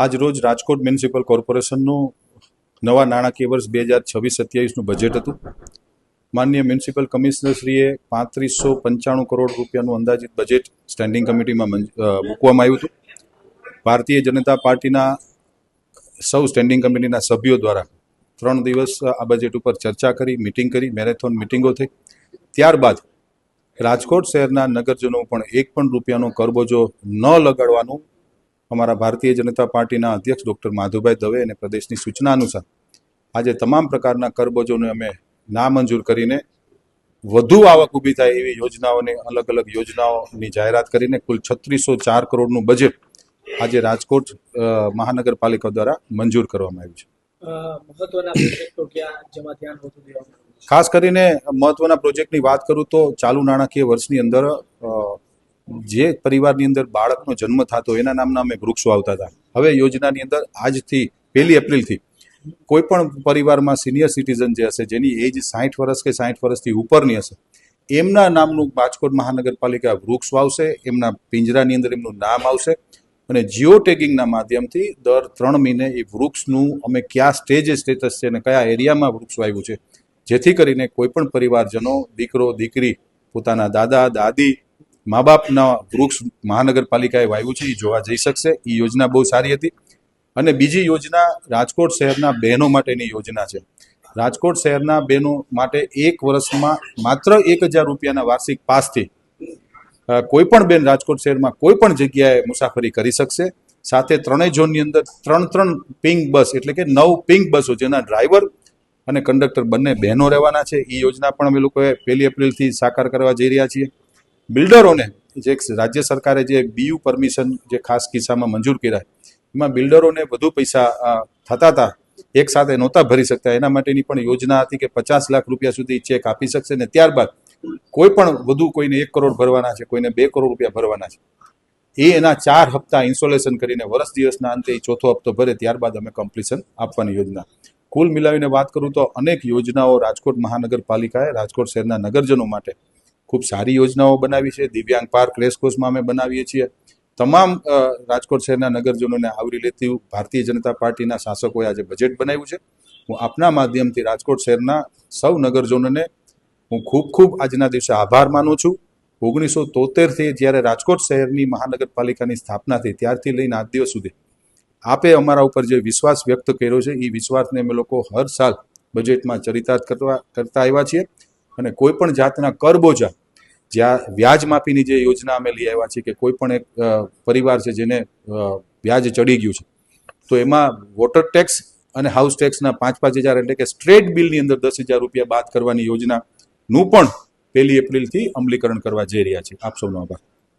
આજ રોજ રાજકોટ મ્યુનિસિપલ કોર્પોરેશનનું નવા નાણાકીય વર્ષ બે હજાર છવ્વીસ સત્યાવીસનું બજેટ હતું. માન્ય મ્યુનિસિપલ કમિશનરશ્રીએ પાંત્રીસો પંચાણું કરોડ રૂપિયાનું અંદાજિત બજેટ સ્ટેન્ડિંગ કમિટીમાં મૂકવામાં આવ્યું હતું. ભારતીય જનતા પાર્ટીના સૌ સ્ટેન્ડિંગ કમિટીના સભ્યો દ્વારા ત્રણ દિવસ આ બજેટ ઉપર ચર્ચા કરી મિટિંગ કરી મેરેથોન મિટિંગો થઈ. ત્યારબાદ રાજકોટ શહેરના નગરજનો પણ એક પણ રૂપિયાનો કરબોજો ન લગાડવાનું અમારા ભારતીય જનતા પાર્ટીના અધ્યક્ષ ડૉક્ટર માધુભાઈ દવે અને પ્રદેશની સૂચના અનુસાર આજે તમામ પ્રકારના કરબોજોને અમે નામંજૂર કરીને વધુ આવક ઊભી થાય એવી યોજનાઓને અલગ અલગ યોજનાઓની જાહેરાત કરીને કુલ છત્રીસો ચાર કરોડનું બજેટ આજે રાજકોટ મહાનગરપાલિકા દ્વારા મંજૂર કરવામાં આવ્યું છે? ખાસ કરીને મહત્વના પ્રોજેક્ટની વાત કરું તો ચાલુ નાણાકીય વર્ષની અંદર જે પરિવારની અંદર બાળકનો જન્મ થતો એના નામના અમે વૃક્ષો આવતા હતા. હવે યોજનાની અંદર આજથી પહેલી એપ્રિલથી કોઈ પણ પરિવારમાં સિનિયર સિટીઝન જે હશે, જેની એજ સાઠ વર્ષ કે સાઠ વર્ષથી ઉપરની હશે, એમના નામનું રાજકોટ મહાનગરપાલિકા વૃક્ષ વાવશે એમના પિંજરાની અંદર એમનું નામ આવશે અને જીઓ ટેગિંગના માધ્યમથી દર ત્રણ મહિને એ વૃક્ષનું અમે કયા સ્ટેજે સ્ટેટસ છે અને કયા એરિયામાં વૃક્ષ વાવ્યું છે, જેથી કરીને કોઈ પણ પરિવારજનો, દીકરો, દીકરી, પોતાના દાદા, દાદી મા બાપના વૃક્ષ મહાનગરપાલિકાએ વાવ્યું છે, એ જોવા જઈ શકશે. એ યોજના બહુ સારી હતી. અને બીજી યોજના રાજકોટ શહેરના બહેનો માટેની યોજના છે. રાજકોટ શહેરના બહેનો માટે એક વર્ષમાં માત્ર એક હજાર રૂપિયાના વાર્ષિક પાસથી કોઈ પણ બેન રાજકોટ શહેરમાં કોઈ પણ જગ્યાએ મુસાફરી કરી શકશે. સાથે ત્રણેય ઝોનની અંદર ત્રણ ત્રણ પિંક બસ, એટલે કે નવ પિંક બસો જેના ડ્રાઈવર અને કંડક્ટર બંને બહેનો રહેવાના છે. એ યોજના પણ અમે લોકોએ પહેલી એપ્રિલથી સાકાર કરવા જઈ રહ્યા છીએ. બિલ્ડરોને જે રાજ્ય સરકારે જે બીયુ પરમિશન જે ખાસ કિસ્સામાં મંજૂર કર્યા, એમાં બિલ્ડરોને વધુ પૈસા થતા હતા, એક સાથે નહોતા ભરી શકતા. એના માટેની પણ યોજના હતી કે પચાસ લાખ રૂપિયા સુધી ચેક આપી શકશે ને ત્યારબાદ કોઈ પણ વધુ કોઈને એક કરોડ ભરવાના છે, કોઈને બે કરોડ રૂપિયા ભરવાના છે. એ એના ચાર હપ્તા ઇન્સ્ટોલેશન કરીને વર્ષ દિવસના અંતે એ ચોથો હપ્તો ભરે, ત્યારબાદ અમે કમ્પ્લીશન આપવાની યોજના. કુલ મિલાવીને વાત કરું તો અનેક યોજનાઓ રાજકોટ મહાનગરપાલિકાએ, રાજકોટ શહેરના નગરજનો માટે ખૂબ સારી યોજનાઓ બનાવી છે. દિવ્યાંગ પાર્ક રેસકોર્સમાં અમે બનાવીએ છીએ. તમામ રાજકોટ શહેરના નગરજનોને આવરી લેતી ભારતીય જનતા પાર્ટીના શાસકોએ આજે બજેટ બનાવ્યું છે. હું આપના માધ્યમથી રાજકોટ શહેરના સૌ નગરજનોને હું ખૂબ ખૂબ આજના દિવસે આભાર માનું છું. ઓગણીસો તોતેરથી જ્યારે રાજકોટ શહેરની મહાનગરપાલિકાની સ્થાપના થઈ ત્યારથી લઈને આજ દિવસ સુધી આપે અમારા ઉપર જે વિશ્વાસ વ્યક્ત કર્યો છે એ વિશ્વાસને અમે લોકો હર સાલ બજેટમાં ચરિતાર્થ કરવા, કરતા આવ્યા છીએ. અને કોઈ પણ જાતના કરબોજા જ્યાં વ્યાજ માફીની જે યોજના અમે લઈ આવ્યા છીએ કે કોઈ પણ એક પરિવાર છે જેને વ્યાજ ચડી ગયું છે, તો એમાં વોટર ટેક્સ અને હાઉસ ટેક્સના પાંચ પાંચ હજાર એટલે કે સ્ટ્રેટ બિલની અંદર દસ હજાર રૂપિયા બાદ કરવાની યોજનાનું પણ પહેલી એપ્રિલથી અમલીકરણ કરવા જઈ રહ્યા છે આપ સૌનો આભાર.